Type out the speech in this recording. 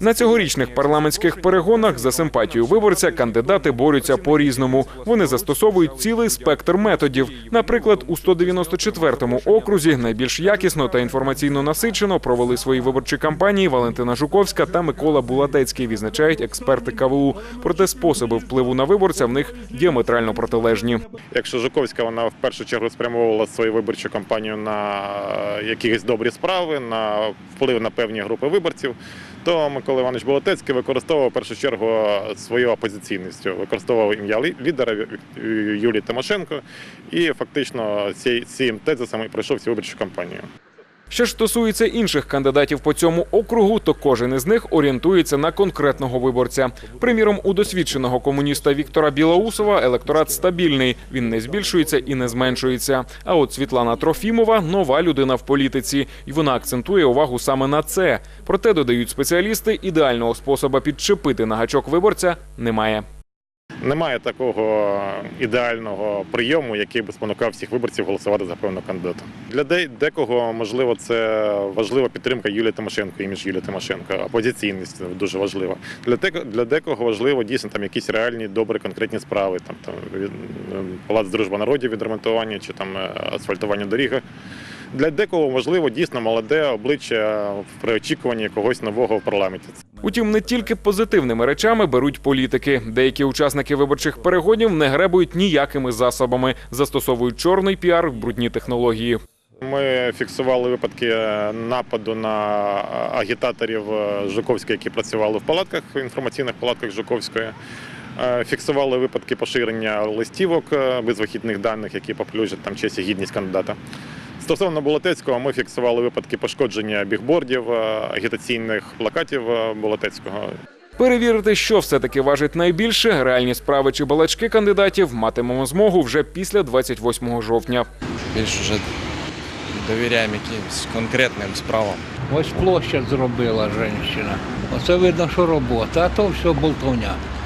На цьогорічних парламентських перегонах за симпатію виборця кандидати борються по-різному. Вони застосовують цілий спектр методів. Наприклад, у 194-му окрузі найбільш якісно та інформаційно насичено провели свої виборчі кампанії Валентина Жуковська та Микола Булатецький, відзначають експерти КВУ. Проте способи впливу на виборця в них діаметрально протилежні. Якщо Жуковська вона в першу чергу спрямовувала свою виборчу кампанію на якісь добрі справи, на вплив на певні групи виборців, то Микола Іванович Болотецький використовував в першу чергу свою опозиційністю, використовував ім'я лідера Юлії Тимошенко і фактично цим тезисом і пройшов цю виборчу кампанію. Що ж стосується інших кандидатів по цьому округу, то кожен із них орієнтується на конкретного виборця. Приміром, у досвідченого комуніста Віктора Білоусова електорат стабільний. Він не збільшується і не зменшується. А от Світлана Трофімова нова людина в політиці, і вона акцентує увагу саме на це. Проте додають спеціалісти, ідеального способа підчепити на гачок виборця немає. Немає такого ідеального прийому, який би спонукав всіх виборців голосувати за певного кандидата. Для де- декого, можливо, це важлива підтримка Юлії Тимошенко, імідж Юлії Тимошенко, опозиційність дуже важлива. Для, для декого важливо дійсно там якісь реальні добрі конкретні справи, там, там від, ем, палац дружба народів відремонтування чи там е, асфальтування дороги. Для декого важливо дійсно молоде обличчя при очікуванні когось нового в парламенті. Утім, не тільки позитивними речами беруть політики. Деякі учасники виборчих перегонів не гребують ніякими засобами, застосовують чорний піар, брудні технології. Ми фіксували випадки е, нападу на агітаторів е, Жуковської, які працювали в палатках, в інформаційних палатках Жуковської. Е, Фіксували випадки поширення листівок е, без вихідних даних, які поплюжать там честь і гідність кандидата. Стосовно Болотецького, ми фіксували випадки пошкодження бігбордів, е, агітаційних плакатів е, Болотецького. Перевірити, що все-таки важить найбільше, реальні справи чи балачки кандидатів матимемо змогу вже після 28 жовтня. більш вже довіряємо якимось конкретним справам. Ось площадь зробила жінка. Оце видно, що робота, а то все болтовня.